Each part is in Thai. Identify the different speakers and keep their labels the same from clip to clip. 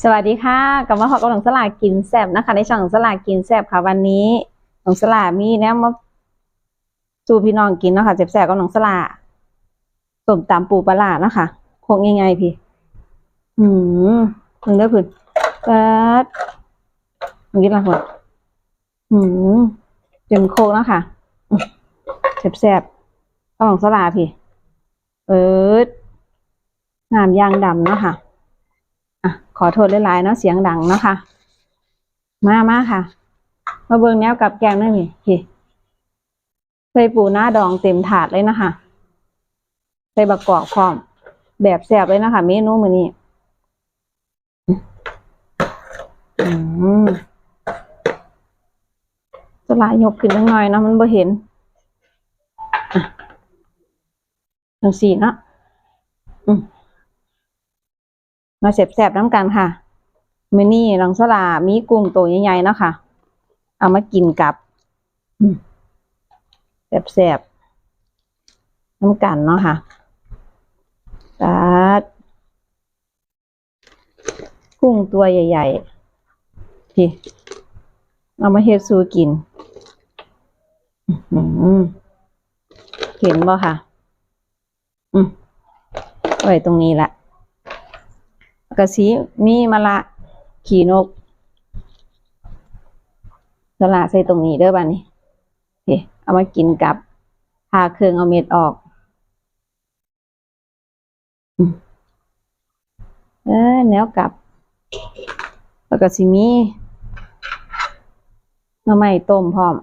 Speaker 1: สวัสดีค่ะกลับมาพบกับหลงสลากินแซบนะคะ ในช่องหลงสลากินแซบค่ะ วันนี้หลงสลามีแนวมาสู่พี่น้องกินเนาะค่ะแซบๆกับหลงสลาส้มตำปูปลาร้าเนาะค่ะโคกง่ายๆพี่ อืมมึงเด้อพึ่งเปิดมึงกินละคนอืมเต็มโคกเนาะค่ะอืมแซบๆกับหลงสลาพี่เปิดน้ำยางดำเนาะคะ่ะ ขอโทษหลายๆเนาะเสียงดังเนาะค่ะ มามาค่ะ มาเบิ่งแนวกับแกงนั่นนี่เฮ้ใส่ปูหน้าดองเต็มถาดเลยนะคะใส่บักกอกพร้อม แบบแซ่บเลยนะคะเมนูมือนี้อืมจะลายยกขึ้นจังหน่อยนะมันบ่เห็นอะจังสี่เนาะอืม มาแสบๆน้ำกันค่ะมือนี้ลังสลามีกุ้งตัวใหญ่ๆเนาะค่ะ เอามากินกับอืมแสบๆน้ำกันเนาะค่ะตัดกุ้งตัวใหญ่ๆพี่เอามาเฮ็ดซูกินเห็นบ่ค่ะ อืมไว้ตรงนี้แหละ กระสีมีมะละขี่นกสละใส่ตรงนี้เด้อบ้านนี้เคเอามากินกับพาเครื่องเอาเม็ดออก เออแนวกลับแล้วก็สิมีหน่อไม้ต้มพร้อม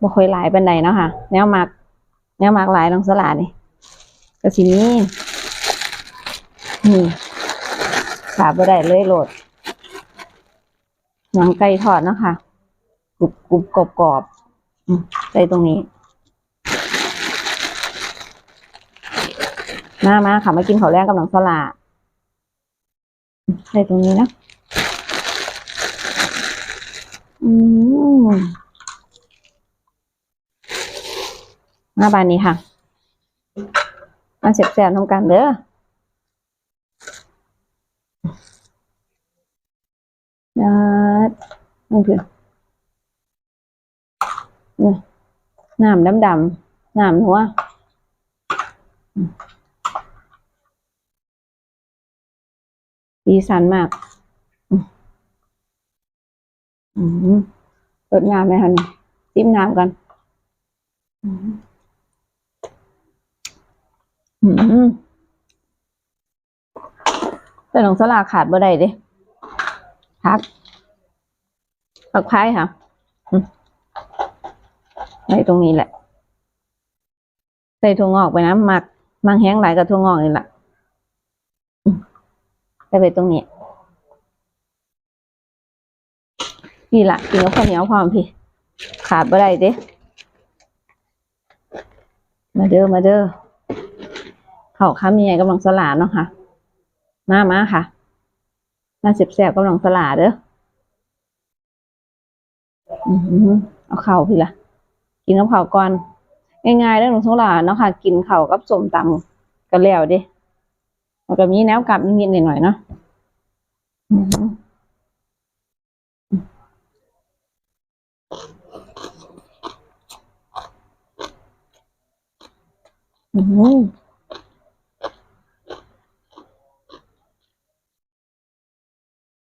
Speaker 1: บ่ค่อยหลายปานใดเนาะค่ะ แนวมัก แนวมักหลายลองสลัดนี่ก็สิมีนี่ ขาบ่ได้เลยโหลดหนังไก่ทอดนะคะกรุบกรุบกรอบกรอบใส่ตรงนี้ มามาค่ะมากินข้าวแรงกับหนังสลาใส่ตรงนี้นะ อืมมาบานนี้ค่ะ มาเสียบแสบทำกันเด้อ ยัด นั่นคือนี่น้ำดำดำๆน้ำหัวดีสันมากอืมอืมรดน้ำไหมคะนี่จิ้มน้ำกันอืมอืมแต่หลงสลาขาดบ่ได้เด้พัก ผักพายค่ะอืมไว้ตรงนี้แหละ ใส่ถั่วงอกไปนะหมักมังแห้งหลายกับถั่วงอกนี่แหละใส่ไปตรงนี้นี่ละกินกับข้าวเหนียวพร้อมพี่ ขาดบ่ได้เด้มาเด้อมาเด้อเขาข้ามยังไงกำลังสลาเนาะค่ะ มามาค่ะมาเสียบๆกำลังสลาเด้อ เอาเข่าพี่ละกินกับข้าวก่อน ง่ายๆเรื่องของสงหลานเนาะค่ะ กินข้ากับส้มตำก็แล้วด้มันก็มีแนวกลับนิดๆหน่อยๆเนาะอือหืออือหือ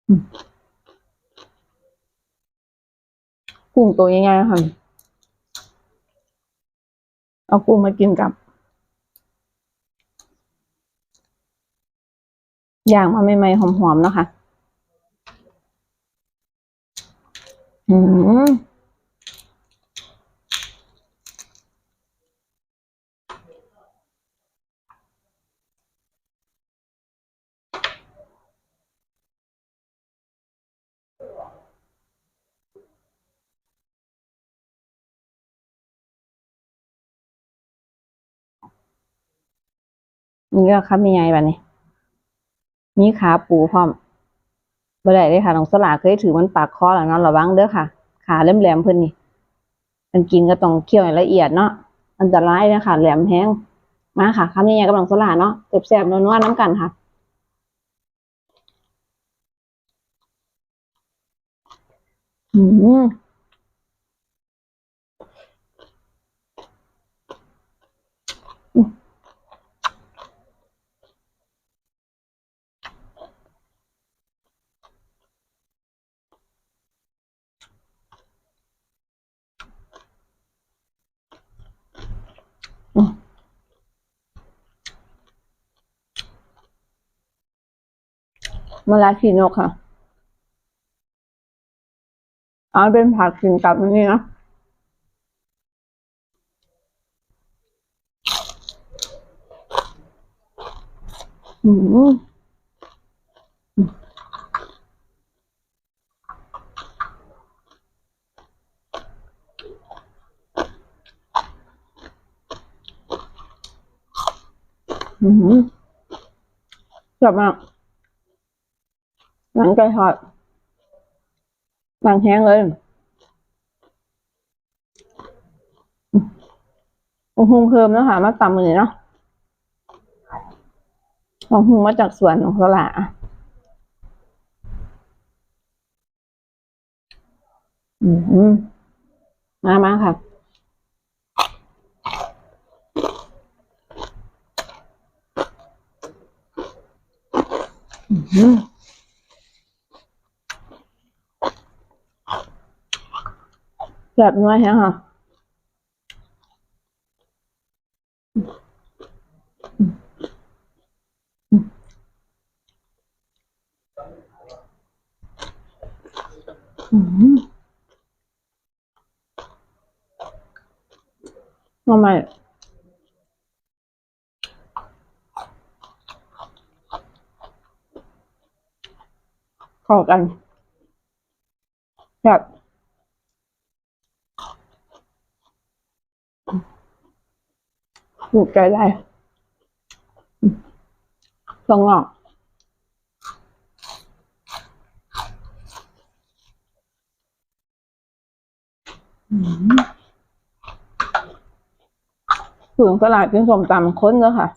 Speaker 1: อืม กุ้งตัวใหญ่ๆค่ะ เอากุ้งมากินกับอย่างมาใหม่ๆหอมๆเนาะค่ะ อืม นี่ก็ครับมีไงแบบนนี้ มีขาปูพร้อมบ่ได้เลยค่ะน้องสลาเคยถือมันปากคอแล้วเนาะระวังเด้อค่ะ ขาแหลมๆเพิ่นนี่ มันกินก็ต้องเคี่ยวให้ละเอียดเนาะ อันตรายนะค่ะแหลมแห้ง มาค่ะคำนี้ไงกับน้องสลาเนาะแซ่บๆนัวๆน้ำกันค่ะ嗯。Mm. มะระขีนกค่ะอ๋อเป็นผักกินกับนนี่นะอืมอืมจับมาก หนังไก่ทอดหนังแห้งเลยอือหุงเพิ่มแล้วค่ะมาตำมือเนาะของหุงมาจากสวนของสละอืมมามาค่ะอืม แบบน้อยแฮะค่ะทำไมเข้ากันแบบ ถูกใจได้ตรงออกถึงตลาดกินสมตำค้นแล้วค่ะ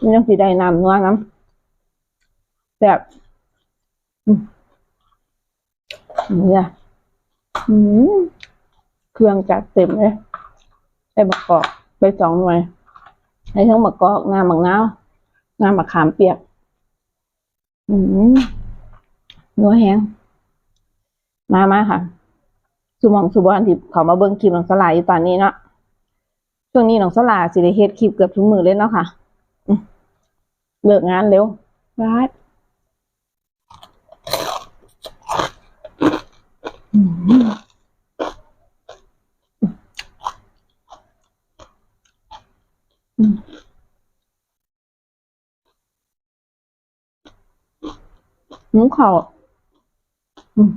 Speaker 1: มันยังสีได้น้ำนัวน้ำแบบนี่อืมเครื่องจัดเต็มเลยใส่มะกอก ไปสองหน่วยใช้ทั้งหมะกอกน้ำมะนาวน้ำมะขามเปียก อืมนัวแห้งมามาค่ะ สุมองสุบอนที่เขามาเบิ่งคลิปน้องสลายอยู่ตอนนี้เนาะช่วงนี้น้องสลาสิได้เฮ็ดคลิปเกือบทุกมือเลยเนาะค่ะเลิกงานเร็วร้ายอืมอืม หิวข้าวอืม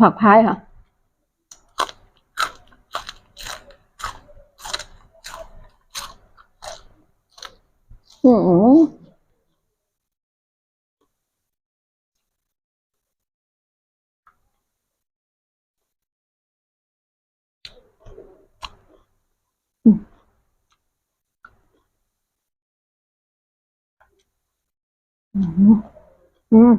Speaker 1: ผักพายค่ะอืม อืมอืม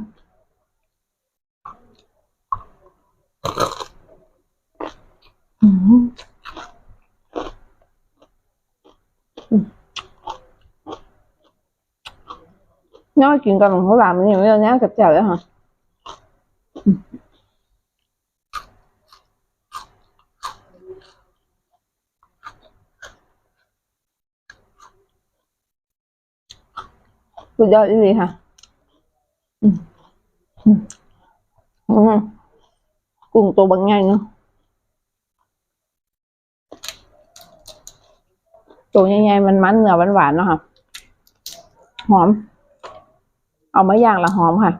Speaker 1: น้อยกินกับของเขาหลามมันอย่างเรื่องนี้กับแจ่วเลยค่ะสุดยอดดีค่ะ กุ้งตัวบางใหญ่เนาะตัวใหญ่ๆมันมันๆเนื้อหวานๆเนาะค่ะ หอม เอามาย่างละหอมค่ะ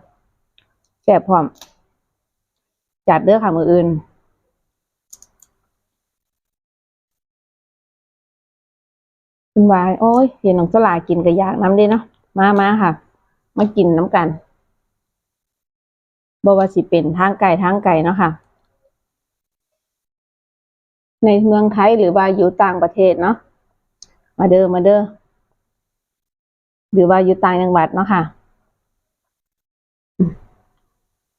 Speaker 1: แซ่บพร้อม จัดเด้อค่ะมืออื่นคุณวายโอ้ยเห็นน้องสลากินกระยากน้ำด้เนาะมามาค่ะ มากินน้ำกัน บว่าสิเป็นทางไกลทางไกลเนาะค่ะ ในเมืองไทยหรือว่าอยู่ต่างประเทศเนาะมาเด้อมาเด้อหรือว่าอยู่ต่างจังหวัดเนาะค่ะ